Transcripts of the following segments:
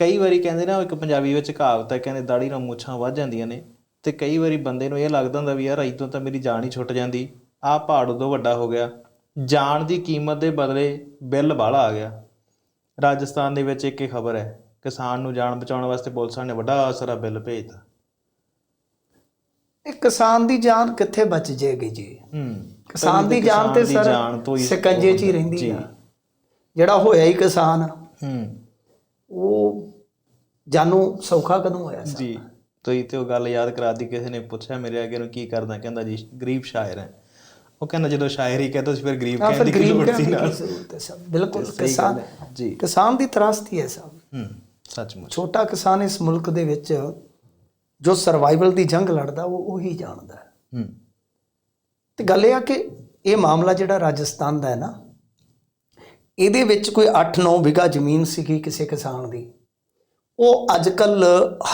ਕਈ ਵਾਰੀ ਕਹਿੰਦੇ ਨਾ ਇੱਕ ਪੰਜਾਬੀ ਵਿੱਚ ਕਹਾਵਤ ਹੈ ਕਹਿੰਦੇ ਦਾੜੀ ਨਾਲ ਮੁੱਛਾਂ ਵੱਧ ਜਾਂਦੀਆਂ ਨੇ। ਤੇ ਕਈ ਵਾਰੀ ਬੰਦੇ ਨੂੰ ਇਹ ਲੱਗਦਾ ਹੁੰਦਾ ਵੀ ਯਾਰ ਇਦੋਂ ਤਾਂ ਮੇਰੀ ਜਾਨ ਹੀ ਛੁੱਟ ਜਾਂਦੀ। ਆਹ ਪਹਾੜ ਉਦੋਂ ਵੱਡਾ ਹੋ ਗਿਆ। ਜਾਨ ਦੀ ਕੀਮਤ ਦੇ ਬਦਲੇ ਬਿੱਲ ਬਾਹਲਾ ਆ ਗਿਆ। ਰਾਜਸਥਾਨ ਦੇ ਵਿੱਚ ਇੱਕ ਹੀ ਖਬਰ ਹੈ ਕਿਸਾਨ ਨੂੰ ਜਾਨ ਬਚਾਉਣ ਵਾਸਤੇ ਪੁਲਿਸਾਂ ਨੇ ਵੱਡਾ ਸਾਰਾ ਬਿੱਲ ਭੇਜਤਾ। ਇਹ ਕਿਸਾਨ ਦੀ ਜਾਨ ਕਿੱਥੇ ਬਚ ਜੇਗੀ ਜੀ? ਹੂੰ। ਕਿਸਾਨ ਦੀ ਜਾਨ ਤੇ ਸਰ ਸਿਕੰਜੇ 'ਚ ਹੀ ਰਹਿੰਦੀ। ਆ। ਜਿਹੜਾ ਹੋਇਆ ਹੀ ਕਿਸਾਨ। ਹੂੰ। ਜਾਨੂ ਸੌਖਾ ਕਦੋਂ ਹੋਇਆ ਸੀ ਜੀ ਤੁਸੀਂ ਤੇ ਉਹ ਗੱਲ ਯਾਦ ਕਰਾਤੀ ਕਿਸੇ ਨੇ ਪੁੱਛਿਆ ਮੇਰੇ ਅੱਗੇ ਨੂੰ ਕੀ ਕਰਦਾ ਕਹਿੰਦਾ ਜੀ ਗਰੀਬ ਸ਼ਾਇਰ ਹੈ। ਉਹ ਕਹਿੰਦਾ ਜਦੋਂ ਸ਼ਾਇਰ ਕਹਿੰਦਾ ਸੀ ਫਿਰ ਗਰੀਬ ਕਹਿਣ ਦੀ ਕੀ ਲੋੜ ਸੀ ਨਾਲ। ਬਿਲਕੁਲ ਕਿਸਾਨ। ਜੀ। ਕਿਸਾਨ ਦੀ ਤਰਾਸਤੀ ਹੈ ਸਭ। ਹੂੰ ਸੱਚਮੁੱਚ। ਛੋਟਾ ਕਿਸਾਨ ਇਸ ਮੁਲਕ ਦੇ ਵਿੱਚ ਜੋ ਸਰਵਾਈਵਲ ਦੀ ਜੰਗ ਲੜਦਾ ਉਹ ਉਹੀ ਜਾਣਦਾ ਹੈ। ਹੂੰ। ਤੇ ਗੱਲ ਇਹ ਆ ਕਿ ਇਹ ਮਾਮਲਾ ਜਿਹੜਾ ਰਾਜਸਥਾਨ ਦਾ ਹੈ ਨਾ ਇਹਦੇ ਵਿੱਚ ਕੋਈ 8-9 ਵਿਗਾ ਜ਼ਮੀਨ ਸੀਗੀ ਕਿਸੇ ਕਿਸਾਨ ਦੀ। ਉਹ ਅੱਜਕੱਲ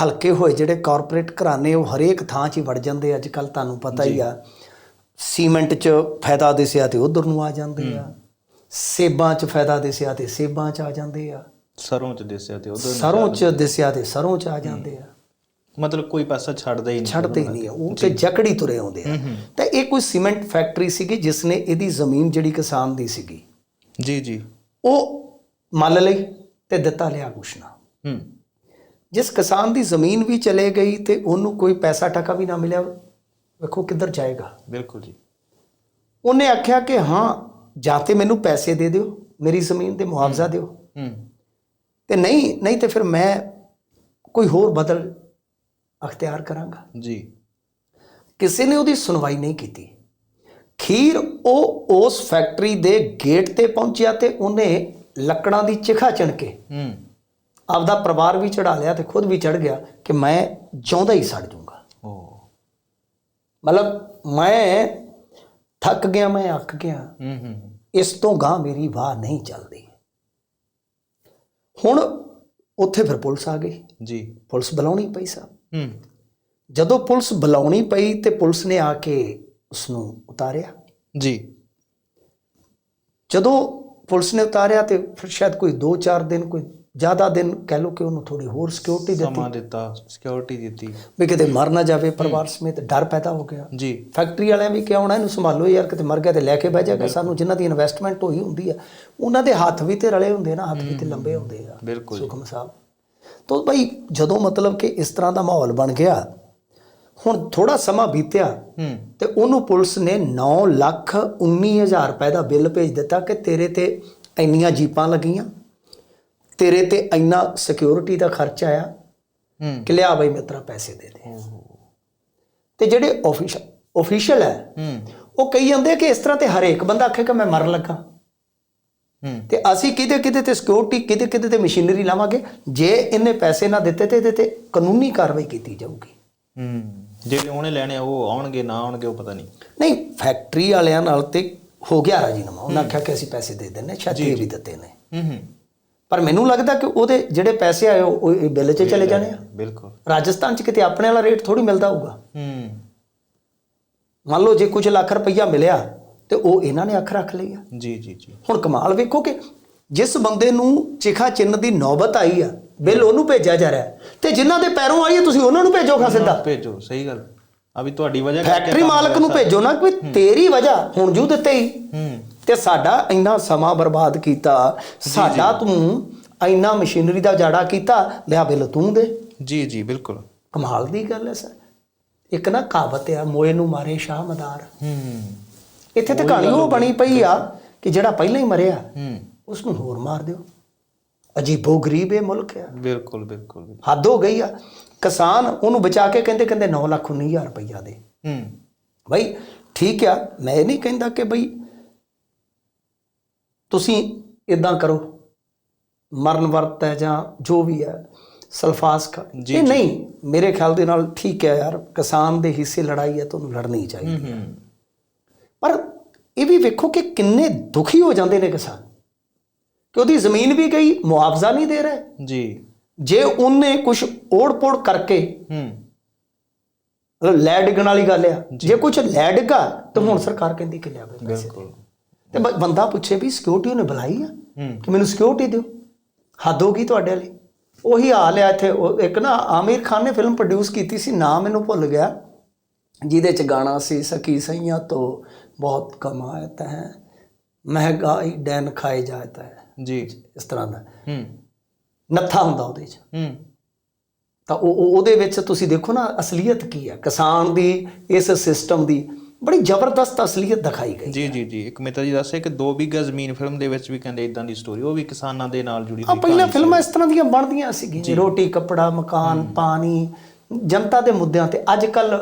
ਹਲਕੇ ਹੋਏ ਜਿਹੜੇ ਕਾਰਪੋਰੇਟ ਘਰਾਣੇ ਉਹ ਹਰੇਕ ਥਾਂ 'ਚ ਹੀ ਵੜ ਜਾਂਦੇ ਅੱਜ ਕੱਲ ਤੁਹਾਨੂੰ ਪਤਾ ਹੀ ਆ ਸੀਮੈਂਟ 'ਚ ਫਾਇਦਾ ਦਿਸਿਆ ਤੇ ਉਧਰ ਨੂੰ ਆ ਜਾਂਦੇ ਆ। ਸੇਬਾਂ 'ਚ ਫਾਇਦਾ ਦਿਸਿਆ ਤੇ ਸੇਬਾਂ 'ਚ ਆ ਜਾਂਦੇ ਆ। ਸਰੋਂ ਚ ਦਿਸਿਆ ਤੇ ਉਧਰ ਸਰੋਂ 'ਚ ਦਿਸਿਆ ਤੇ ਸਰੋਂ 'ਚ ਆ ਜਾਂਦੇ ਆ। ਮਤਲਬ ਕੋਈ ਪਾਸਾ ਛੱਡਦਾ ਹੀ ਨਹੀਂ। ਛੱਡਦੇ ਹੀ ਨਹੀਂ ਉਹ ਤੇ ਜਕੜੀ ਤੁਰੇ ਆਉਂਦੇ ਆ। ਤਾਂ ਇਹ ਕੋਈ ਸੀਮੈਂਟ ਫੈਕਟਰੀ ਸੀਗੀ ਜਿਸ ਨੇ ਇਹਦੀ ਜ਼ਮੀਨ ਜਿਹੜੀ ਕਿਸਾਨ ਦੀ ਸੀਗੀ। ਜੀ ਜੀ। ਉਹ ਮੰਨ ਲਈ ਤੇ ਦਿੱਤਾ ਲਿਆ ਕੁਛ ਨਾ। ਹੂੰ। ਜਿਸ ਕਿਸਾਨ ਦੀ ਜ਼ਮੀਨ ਵੀ ਚਲੇ ਗਈ ਤੇ ਉਹਨੂੰ ਕੋਈ ਪੈਸਾ ਟਕਾ ਵੀ ਨਾ ਮਿਲਿਆ ਵੇਖੋ ਕਿੱਧਰ ਜਾਏਗਾ। ਬਿਲਕੁਲ ਜੀ। ਉਹਨੇ ਆਖਿਆ ਕਿ ਹਾਂ ਜਾਂ ਤੇ ਮੈਨੂੰ ਪੈਸੇ ਦੇ ਦਿਓ ਮੇਰੀ ਜ਼ਮੀਨ ਤੇ ਮੁਆਵਜ਼ਾ ਦਿਓ। ਹੂੰ। ਤੇ ਨਹੀਂ ਨਹੀਂ ਤੇ ਫਿਰ ਮੈਂ ਕੋਈ ਹੋਰ ਬਦਲ ਅਖਤਿਆਰ ਕਰਾਂਗਾ। ਜੀ। ਕਿਸੇ ਨੇ ਉਹਦੀ ਸੁਣਵਾਈ ਨਹੀਂ ਕੀਤੀ। ਖੀਰ ਉਹ ਉਸ ਫੈਕਟਰੀ ਦੇ ਗੇਟ ਤੇ ਪਹੁੰਚਿਆ ਤੇ ਉਹਨੇ ਲੱਕੜਾਂ ਦੀ ਚਿਖਾ ਚਣ ਕੇ ਹੂੰ। ਆਪਦਾ ਪਰਿਵਾਰ ਵੀ ਚੜਾ ਲਿਆ ਤੇ ਖੁਦ ਵੀ ਚੜ ਗਿਆ ਕਿ ਮੈਂ ਜਿਉਂਦਾ ਹੀ ਸੜ ਜਾਊਂਗਾ। ਓ। ਮਤਲਬ ਮੈਂ ਥੱਕ ਗਿਆ ਮੈਂ ਅੱਕ ਗਿਆ। ਹੂੰ ਹੂੰ ਇਸ ਤੋਂ ਗਾਂ ਮੇਰੀ ਵਾਹ ਨਹੀਂ ਚੱਲਦੀ। ਹੁਣ ਉੱਥੇ ਫਿਰ ਪੁਲਿਸ ਆ ਗਈ। ਜੀ। ਪੁਲਿਸ ਬੁਲਾਉਣੀ ਪਈ ਸਾਹਿਬ ਹੂੰ। ਜਦੋਂ ਪੁਲਿਸ ਬੁਲਾਉਣੀ ਪਈ ਤੇ ਪੁਲਿਸ ਨੇ ਆ ਕੇ ਉਸ ਨੂੰ ਉਤਾਰਿਆ। ਜੀ। ਜਦੋਂ ਪੁਲਿਸ ਨੇ ਉਤਾਰਿਆ ਤੇ ਫਿਰ ਸ਼ਾਇਦ ਕੋਈ 2-4 ਦਿਨ ਕੋਈ ਜ਼ਿਆਦਾ ਦਿਨ ਕਹਿ ਲੋ ਕਿ ਉਹਨੂੰ ਥੋੜੀ ਹੋਰ ਸਿਕਿਉਰਿਟੀ ਦਿੱਤੀ। ਸਮਾਂ ਦਿੱਤਾ ਸਿਕਿਉਰਿਟੀ ਦਿੱਤੀ। ਵੀ ਕਿਤੇ ਮਰ ਨਾ ਜਾਵੇ ਪਰਿਵਾਰ ਸਮੇਤ ਡਰ ਪੈਦਾ ਹੋ ਗਿਆ। ਜੀ। ਫੈਕਟਰੀ ਵਾਲਿਆਂ ਵੀ ਕਿਹਾ ਹੋਣਾ ਇਹਨੂੰ ਸੰਭਾਲੋ ਯਾਰ ਕਿਤੇ ਮਰ ਗਿਆ ਤੇ ਲੈ ਕੇ ਬਹਿ ਜਾਏਗਾ। ਸਾਨੂੰ ਜਿਨ੍ਹਾਂ ਦੀ ਇਨਵੈਸਟਮੈਂਟ ਹੋਈ ਹੁੰਦੀ ਆ ਉਹਨਾਂ ਦੇ ਹੱਥ ਵੀ ਤੇ ਰਲੇ ਹੁੰਦੇ ਨਾ ਹੱਥ ਵੀ ਤੇ ਲੰਬੇ ਹੁੰਦੇ ਆ। ਬਿਲਕੁਲ। ਸੁਖਮ ਸਾਹਿਬ। ਤੋਂ ਭਾਈ ਜਦੋਂ ਮਤਲਬ ਕਿ ਇਸ ਤਰ੍ਹਾਂ ਦਾ ਮਾਹੌਲ ਬਣ ਗਿਆ ਹੁਣ ਥੋੜਾ ਸਮਾਂ ਬੀਤਿਆ ਤੇ ਉਹਨੂੰ ਪੁਲਿਸ ਨੇ 9 ਲੱਖ 19 ਹਜ਼ਾਰ ਰੁਪਏ ਦਾ ਬਿੱਲ ਭੇਜ ਦਿੱਤਾ ਕਿ ਤੇਰੇ ਤੇ ਇੰਨੀਆਂ ਜੀਪਾਂ ਲੱਗੀਆਂ। ਤੇਰੇ ਤੇ ਇੰਨਾ ਸਿਕਿਉਰਿਟੀ ਦਾ ਖਰਚ ਆਇਆ ਕਿ ਲਿਆ ਬਈ ਮਿੱਤਰਾ ਪੈਸੇ ਦੇ ਦੇ। ਤੇ ਜਿਹੜੇ ਆਫੀਸ਼ਲ ਆਫੀਸ਼ੀਅਲ ਹੈ ਉਹ ਕਹੀ ਜਾਂਦੇ ਕਿ ਇਸ ਤਰ੍ਹਾਂ ਤੇ ਹਰੇਕ ਬੰਦਾ ਆਖੇ ਕਿ ਮੈਂ ਮਰਨ ਲੱਗਾ। ਤੇ ਅਸੀਂ ਕਿਤੇ ਕਿਤੇ ਤੇ ਸਿਕਿਉਰਿਟੀ ਕਿਤੇ ਕਿਤੇ ਤੇ ਮਸ਼ੀਨਰੀ ਲਾਵਾਂਗੇ? ਜੇ ਇਹਨੇ ਪੈਸੇ ਨਾ ਦਿੱਤੇ ਤੇ ਇਹਦੇ ਤੇ ਕਾਨੂੰਨੀ ਕਾਰਵਾਈ ਕੀਤੀ ਜਾਊਗੀ। ਹੂੰ। ਜਿਹੜੇ ਉਹਨੇ ਲੈਣੇ ਉਹ ਆਉਣਗੇ ਨਾ ਆਉਣਗੇ ਉਹ ਪਤਾ ਨਹੀਂ। ਨਹੀਂ ਫੈਕਟਰੀ ਵਾਲਿਆਂ ਨਾਲ ਤੇ ਹੋ ਗਿਆ ਰਾਜੀਨਾਮਾ। ਉਹਨਾਂ ਆਖਿਆ ਕਿ ਅਸੀਂ ਪੈਸੇ ਦੇ ਦਿੰਨੇ ਇਹ ਵੀ ਦਿੱਤੇ ਨੇ। ਹੂੰ ਹੂੰ। ਪਰ ਮੈਨੂੰ ਲੱਗਦਾ ਕਿ ਉਹਦੇ ਜਿਹੜੇ ਪੈਸੇ ਆਏ ਉਹ ਇਹ ਬਿੱਲ 'ਚ ਚਲੇ ਜਾਣੇ ਆ। ਬਿਲਕੁਲ। ਰਾਜਸਥਾਨ 'ਚ ਕਿਤੇ ਆਪਣੇ ਵਾਲਾ ਰੇਟ ਥੋੜੀ ਮਿਲਦਾ ਹੋਊਗਾ। ਹੂੰ। ਮੰਨ ਲਓ ਜੇ ਕੁਝ ਲੱਖ ਰੁਪਈਆ ਮਿਲਿਆ ਤੇ ਉਹ ਇਹਨਾਂ ਨੇ ਅੱਖ ਰੱਖ ਲਈ ਆ। ਜੀ ਜੀ ਜੀ। ਹੁਣ ਕਮਾਲ ਵੇਖੋ ਕਿ ਜਿਸ ਬੰਦੇ ਨੂੰ ਚਿਖਾ ਚਿੰਨ ਦੀ ਨੌਬਤ ਆਈ ਆ ਬਿੱਲ ਉਹਨੂੰ ਭੇਜਿਆ ਜਾ ਰਿਹਾ। ਤੇ ਜਿਨ੍ਹਾਂ ਦੇ ਪੈਰੋਂ ਆਈ ਹੈ ਤੁਸੀਂ ਉਹਨਾਂ ਨੂੰ ਭੇਜੋਗਾ ਸਿੱਧਾ। ਭੇਜੋ ਸਹੀ ਗੱਲ। ਆ ਵੀ ਤੁਹਾਡੀ ਵਜ੍ਹਾ ਕਰਕੇ ਫੈਕਟਰੀ ਮਾਲਕ ਨੂੰ ਭੇਜੋ ਨਾ ਕਿ ਤੇਰੀ ਵਜ੍ਹਾ ਹੁਣ ਜੂ ਦਿੱਤੇ ਹੀ। ਹੂੰ। ਤੇ ਸਾਡਾ ਇੰਨਾ ਸਮਾਂ ਬਰਬਾਦ ਕੀਤਾ ਸਾਡਾ ਤੂੰ ਇੰਨਾ ਮਸ਼ੀਨਰੀ ਦਾ ਜਾੜਾ ਕੀਤਾ ਲਿਆ ਬਿੱਲ ਤੂੰ ਦੇ। ਜੀ ਜੀ ਬਿਲਕੁਲ। ਕਮਾਲ ਦੀ ਗੱਲ ਹੈ ਸਰ। ਇੱਕ ਨਾ ਕਹਾਵਤ ਆ ਮੋਏ ਨੂੰ ਮਾਰੇ ਸ਼ਾਹ ਮਦਾਰ। ਹੂੰ। ਇੱਥੇ ਤੇ ਕਹਾਣੀ ਉਹ ਬਣੀ ਪਈ ਆ ਕਿ ਜਿਹੜਾ ਪਹਿਲਾਂ ਹੀ ਮਰਿਆ ਹੂੰ। ਉਸ ਨੂੰ ਹੋਰ ਮਾਰ ਦਿਓ। ਅਜੀਬੋ ਗਰੀਬ ਇਹ ਮੁਲਕ ਆ। ਬਿਲਕੁਲ ਬਿਲਕੁਲ। ਹੱਦ ਹੋ ਗਈ ਆ। ਕਿਸਾਨ ਉਹਨੂੰ ਬਚਾ ਕੇ ਕਹਿੰਦੇ ਕਹਿੰਦੇ 9 ਲੱਖ 19 ਹਜ਼ਾਰ ਰੁਪਈਆ ਦੇ। ਹੂੰ। ਬਈ ਠੀਕ ਆ ਮੈਂ ਇਹ ਨਹੀਂ ਕਹਿੰਦਾ ਕਿ ਬਈ ਤੁਸੀਂ ਇਦਾਂ ਕਰੋ। ਮਰਨ ਵਰਤ ਹੈ ਜਾਂ ਜੋ ਵੀ ਹੈ ਸਲਫਾਸ ਖਾ। ਇਹ ਨਹੀਂ ਮੇਰੇ ਖਿਆਲ ਦੇ ਨਾਲ ਠੀਕ ਹੈ ਯਾਰ ਕਿਸਾਨ ਦੇ ਹਿੱਸੇ ਲੜਾਈ ਹੈ ਤੁਹਾਨੂੰ ਲੜਨੀ ਚਾਹੀਦੀ ਹੂੰ। ਪਰ ਇਹ ਵੀ ਵੇਖੋ ਕਿ ਕਿੰਨੇ ਦੁਖੀ ਹੋ ਜਾਂਦੇ ਨੇ ਕਿਸਾਨ। ਕਿ ਉਹਦੀ ਜ਼ਮੀਨ ਵੀ ਗਈ ਮੁਆਵਜ਼ਾ ਨਹੀਂ ਦੇ ਰਿਹਾ। ਜੀ। ਜੇ ਉਹਨੇ ਕੁਝ ਓੜ-ਪੋੜ ਕਰਕੇ ਹੂੰ। ਲੈ ਡਿੱਗਣ ਵਾਲੀ ਗੱਲ ਆ। ਜੇ। ਕੁਝ ਲੈ ਡਿੱਗਾ ਤਾਂ ਹੁਣ ਸਰਕਾਰ ਕਹਿੰਦੀ ਕਿ ਲਿਆ ਬਿਲਕੁਲ। ਤੇ ਬੰਦਾ ਪੁੱਛੇ ਵੀ ਸਿਕਿਉਰਿਟੀ ਉਹਨੇ ਬੁਲਾਈ ਆ? ਕਿ ਮੈਨੂੰ ਸਿਕਿਉਰਿਟੀ ਦਿਓ। ਹੱਦ ਹੋ ਗਈ ਤੁਹਾਡੇ ਵਾਲੀ। ਉਹੀ ਹਾਲ ਹੈ ਇੱਥੇ। ਇੱਕ ਨਾ ਆਮਿਰ ਖਾਨ ਨੇ ਫਿਲਮ ਪ੍ਰੋਡਿਊਸ ਕੀਤੀ ਸੀ। ਨਾਮ ਮੈਨੂੰ ਭੁੱਲ ਗਿਆ। ਜਿਹਦੇ ਚ ਗਾਣਾ ਸੀ ਸਕੀ ਸਈਆਂ ਤੋਂ ਬਹੁਤ ਕਮਾਤਾ ਹੈ। ਮਹਿੰਗਾਈ ਡੈਨ ਖਾਏ ਜਾਤਾ ਹੈ। ਜੀ। ਇਸ ਤਰ੍ਹਾਂ ਦਾ। ਹੂੰ। ਨੱਥਾ ਹੁੰਦਾ ਉਹਦੇ ਚ। ਹੂੰ। ਤਾਂ ਉਹ- ਉਹਦੇ ਵਿੱਚ ਤੁਸੀਂ ਦੇਖੋ ਨਾ ਅਸਲੀਅਤ ਕੀ ਹੈ ਕਿਸਾਨ ਦੀ ਇਸ ਸਿਸਟਮ ਦੀ ਬੜੀ ਜ਼ਬਰਦਸਤ ਅਸਲੀਅਤ ਦਿਖਾਈ ਗਈ ਜੀ ਜੀ ਜੀ। ਇੱਕ ਮਿੱਤਰ ਜੀ ਦੱਸੇ ਕਿ ਦੋ ਬਿੱਗਾ ਜ਼ਮੀਨ ਫਿਲਮ ਦੇ ਵਿੱਚ ਵੀ ਕਹਿੰਦੇ ਇਦਾਂ ਦੀ ਸਟੋਰੀ ਉਹ ਵੀ ਕਿਸਾਨਾਂ ਦੇ ਨਾਲ ਜੁੜੀ ਆ ਹੋਈ ਪਹਿਲਾਂ ਫਿਲਮਾਂ ਇਸ ਤਰ੍ਹਾਂ ਦੀਆਂ ਬਣਦੀਆਂ ਸੀਗੀਆਂ ਰੋਟੀ ਕੱਪੜਾ ਮਕਾਨ ਪਾਣੀ ਜਨਤਾ ਦੇ ਮੁੱਦਿਆਂ ਤੇ। ਅੱਜ ਕੱਲ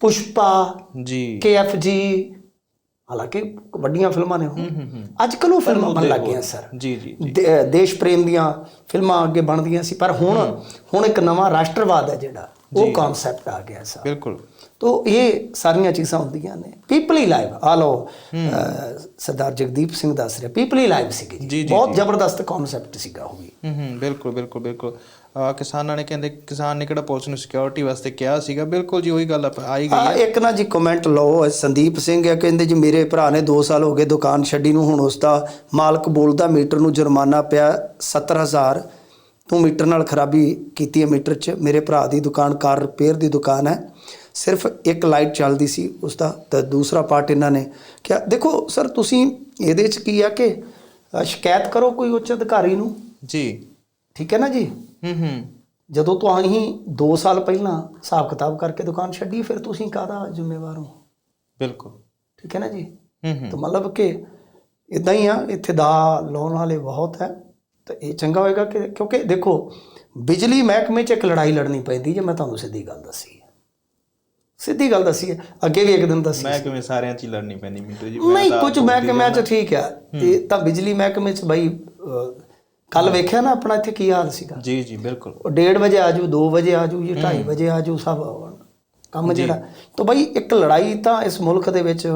ਪੁਸ਼ਪਾ ਜੀ। ਕੇਐਫਜੀ ਹਾਲਾਂਕਿ ਵੱਡੀਆਂ ਫਿਲਮਾਂ ਨੇ ਉਹ। ਅੱਜ ਕੱਲ ਉਹ ਫਿਲਮਾਂ ਬਣ ਲੱਗੀਆਂ ਸਰ। ਜੀ ਜੀ ਦੇਸ਼ ਪ੍ਰੇਮ ਦੀਆਂ ਫਿਲਮਾਂ ਅੱਗੇ ਬਣਦੀਆਂ ਸੀ। ਪਰ ਹੁਣ ਹੁਣ ਇੱਕ ਨਵਾਂ ਰਾਸ਼ਟਰਵਾਦ ਹੈ ਜਿਹੜਾ। ਉਹ ਕਨਸੈਪਟ ਆ ਗਿਆ ਸਰ। ਬਿਲਕੁਲ। ਤੋ ਇਹ ਸਾਰੀਆਂ ਚੀਜ਼ਾਂ ਹੁੰਦੀਆਂ ਨੇ। ਪੀਪਲੀ ਲਾਈਵ ਆ ਲੋ ਸਰਦਾਰ ਜਗਦੀਪ ਸਿੰਘ ਦੱਸ ਰਿਹਾ ਪੀਪਲੀ ਲਾਈਵ ਸੀਗੀ ਬਹੁਤ ਜ਼ਬਰਦਸਤ ਕਨਸੈਪਟ ਸੀਗਾ ਉਹ ਵੀ। ਹੂੰ ਹੂੰ ਬਿਲਕੁਲ ਬਿਲਕੁਲ ਬਿਲਕੁਲ। ਕਿਸਾਨਾਂ ਨੇ ਕਹਿੰਦੇ ਕਿਸਾਨ ਨੇ ਕਿਹੜਾ ਪੁਲਿਸ ਨੂੰ ਸਿਕਿਉਰਿਟੀ ਵਾਸਤੇ ਕਿਹਾ ਸੀਗਾ? ਬਿਲਕੁਲ ਜੀ ਉਹੀ ਗੱਲ ਆਈ ਗਈ ਆ। ਇੱਕ ਨਾ ਜੀ ਕਮੈਂਟ ਲਓ ਸੰਦੀਪ ਸਿੰਘ ਹੈ ਕਹਿੰਦੇ ਜੀ ਮੇਰੇ ਭਰਾ ਨੇ 2 ਸਾਲ ਹੋ ਗਏ ਦੁਕਾਨ ਛੱਡੀ ਨੂੰ ਹੁਣ ਉਸ ਦਾ ਮਾਲਕ ਬੋਲਦਾ ਮੀਟਰ ਨੂੰ ਜੁਰਮਾਨਾ ਪਿਆ 70000 ਤੂੰ ਮੀਟਰ ਨਾਲ ਖਰਾਬੀ ਕੀਤੀ ਹੈ ਮੀਟਰ 'ਚ ਮੇਰੇ ਭਰਾ ਦੀ ਦੁਕਾਨ ਕਾਰ ਰਿਪੇਅਰ ਦੀ ਦੁਕਾਨ ਹੈ। ਸਿਰਫ ਇੱਕ ਲਾਈਟ ਚੱਲਦੀ ਸੀ ਉਸ ਦਾ ਤਾਂ ਦੂਸਰਾ ਪਾਰਟ ਇਹਨਾਂ ਨੇ ਕਿਹਾ ਦੇਖੋ ਸਰ ਤੁਸੀਂ ਇਹਦੇ 'ਚ ਕੀ ਆ ਕਿ ਸ਼ਿਕਾਇਤ ਕਰੋ ਕੋਈ ਉੱਚ ਅਧਿਕਾਰੀ ਨੂੰ? ਜੀ। ਠੀਕ ਹੈ ਨਾ ਜੀ? ਹੂੰ ਹੂੰ। ਜਦੋਂ ਤੋਂ ਅਸੀਂ 2 ਸਾਲ ਪਹਿਲਾਂ ਹਿਸਾਬ ਕਿਤਾਬ ਕਰਕੇ ਦੁਕਾਨ ਛੱਡੀ ਫਿਰ ਤੁਸੀਂ ਕਾਹਦਾ ਜ਼ਿੰਮੇਵਾਰ ਹੋ? ਬਿਲਕੁਲ। ਠੀਕ ਹੈ ਨਾ ਜੀ? ਹੂੰ ਹੂੰ। ਤਾਂ ਮਤਲਬ ਕਿ ਇਦਾਂ ਹੀ ਆ ਇੱਥੇ ਦਾ ਲਾਉਣ ਵਾਲੇ ਬਹੁਤ ਹੈ। ਤਾਂ ਇਹ ਚੰਗਾ ਹੋਏਗਾ ਕਿ ਕਿਉਂਕਿ ਦੇਖੋ ਬਿਜਲੀ ਮਹਿਕਮੇ 'ਚ ਇੱਕ ਲੜਾਈ ਲੜਨੀ ਪੈਂਦੀ ਜੇ ਮੈਂ ਤੁਹਾਨੂੰ ਸਿੱਧੀ ਗੱਲ ਦੱਸੀ ਸਿੱਧੀ ਗੱਲ ਦੱਸੀ ਹੈ ਅੱਗੇ ਵੀ ਇੱਕ ਦਿਨ ਦੱਸੀ ਮੈਂ ਕਿਵੇਂ ਸਾਰਿਆਂ 'ਚ ਲੜਨੀ ਪੈਂਦੀ ਮਿੰਟੂ ਜੀ? ਨਹੀਂ ਕੁਝ ਮਹਿਕਮਿਆਂ 'ਚ ਠੀਕ ਹੈ। ਇਹ ਤਾਂ ਬਿਜਲੀ ਮਹਿਕਮੇ 'ਚ ਬਈ ਕੱਲ ਵੇਖਿਆ ਨਾ ਆਪਣਾ ਇੱਥੇ ਕੀ ਹਾਲ ਸੀਗਾ? ਜੀ ਜੀ ਬਿਲਕੁਲ। ਉਹ 1:30 ਵਜੇ ਆਜੂ 2 ਵਜੇ ਆਜੂ ਜੀ 2:30 ਵਜੇ ਆਜੂ ਸਭ ਕੰਮ ਜਿਹੜਾ। ਤਾਂ ਬਈ ਇੱਕ ਲੜਾਈ ਤਾਂ ਇਸ ਮੁਲਕ ਦੇ ਵਿੱਚ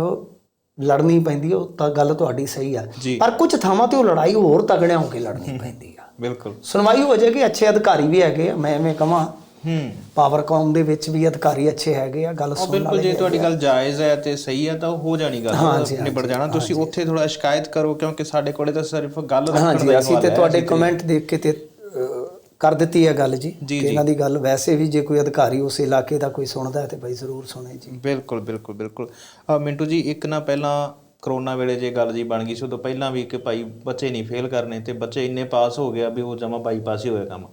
ਲੜਨੀ ਪੈਂਦੀ ਉਹ ਤਾਂ ਗੱਲ ਤੁਹਾਡੀ ਸਹੀ ਆ। ਪਰ ਕੁਝ ਥਾਵਾਂ ਤੇ ਉਹ ਲੜਾਈ ਹੋਰ ਤਗੜਿਆਂ ਹੋ ਕੇ ਲੜਨੀ ਪੈਂਦੀ ਆ। ਬਿਲਕੁਲ। ਸੁਣਵਾਈ ਹੋ ਜਾਏਗੀ ਅੱਛੇ ਅਧਿਕਾਰੀ ਵੀ ਹੈਗੇ ਆ ਮੈਂ ਐਵੇਂ ਕਹਾਂ ਹੂੰ। ਪਾਵਰਕਾਮ ਦੇ ਵਿੱਚ ਵੀ ਅਧਿਕਾਰੀ ਅੱਛੇ ਹੈਗੇ ਆ ਗੱਲ ਸੁਣਨ ਬਿਲਕੁਲ ਵਾਲੇ ਜੇ ਤੁਹਾਡੀ ਗੱਲ ਜਾਇਜ਼ ਹੈ ਤੇ ਸਹੀ ਹੈ ਤਾਂ ਉਹ ਹੋ ਜਾਣੀ ਗੱਲ ਹਾਂਜੀ, ਨਿਬੜ ਜਾਣਾ। ਤੁਸੀਂ ਉੱਥੇ ਥੋੜਾ ਸ਼ਿਕਾਇਤ ਕਰੋ ਕਿਉਂਕਿ ਸਾਡੇ ਕੋਲੇ ਤਾਂ ਸਿਰਫ ਗੱਲ ਰੱਖਣ ਹਾਂਜੀ ਦਾ ਅਸੀਂ ਤੇ ਤੁਹਾਡੇ ਕਮੈਂਟ ਦੇਖ ਕੇ ਤੇ ਕਰ ਦਿੱਤੀ ਹੈ ਗੱਲ ਜੀ। ਕਿ ਇਹਨਾਂ ਦੀ ਗੱਲ ਵੈਸੇ ਵੀ ਜੇ ਕੋਈ ਅਧਿਕਾਰੀ ਉਸ ਇਲਾਕੇ ਦਾ ਕੋਈ ਸੁਣਦਾ ਹੈ ਤੇ ਬਈ ਜ਼ਰੂਰ ਸੁਣੇ ਜੀ। ਬਿਲਕੁਲ ਬਿਲਕੁਲ ਬਿਲਕੁਲ। ਮਿੰਟੂ ਜੀ ਇੱਕ ਨਾ ਪਹਿਲਾਂ ਕਰੋਨਾ ਵੇਲੇ ਜੇ ਗੱਲ ਜੀ ਬਣ ਗਈ ਸੀ ਉਦੋਂ ਪਹਿਲਾਂ ਵੀ ਕਿ ਭਾਈ ਬੱਚੇ ਨਹੀਂ ਫੇਲ ਕਰਨੇ ਤੇ ਬੱਚੇ ਇੰਨੇ ਪਾਸ ਹੋ ਗਿਆ ਵੀ ਉਹ ਜਮਾ ਬਾਈਪਾਸ ਹੀ ਹੋਇਆ ਕੰਮ।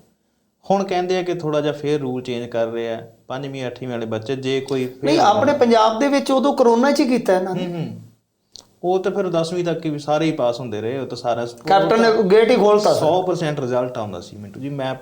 ਹੁਣ ਕਹਿੰਦੇ ਆ ਕਿ ਥੋੜਾ ਜਿਹਾ ਫੇਰ ਰੂਲ ਚੇਂਜ ਕਰ ਰਹੇ ਆ ਪੰਜਵੀਂ ਅੱਠਵੀਂ ਵਾਲੇ ਬੱਚੇ ਜੇ ਕੋਈ ਨਹੀਂ ਆਪਣੇ ਪੰਜਾਬ ਦੇ ਵਿੱਚ ਉਦੋਂ ਕਰੋਨਾ 'ਚ ਹੀ ਕੀਤਾ ਇਹਨਾਂ ਨੇ। ਉਹ ਤਾਂ ਫਿਰ 10ਵੀਂ ਤੱਕ ਵੀ ਸਾਰੇ ਹੀ ਪਾਸ ਹੁੰਦੇ ਰਹੇ ਉਹ ਤਾਂ ਸਾਰਾ ਕੈਪਟਨ ਗੇਟ ਹੀ ਖੋਲਤਾ 100% ਰਿਜ਼ਲਟ ਆਉਂਦਾ ਸੀ ਮਿੰਟੂ ਜੀ ਮੈਂ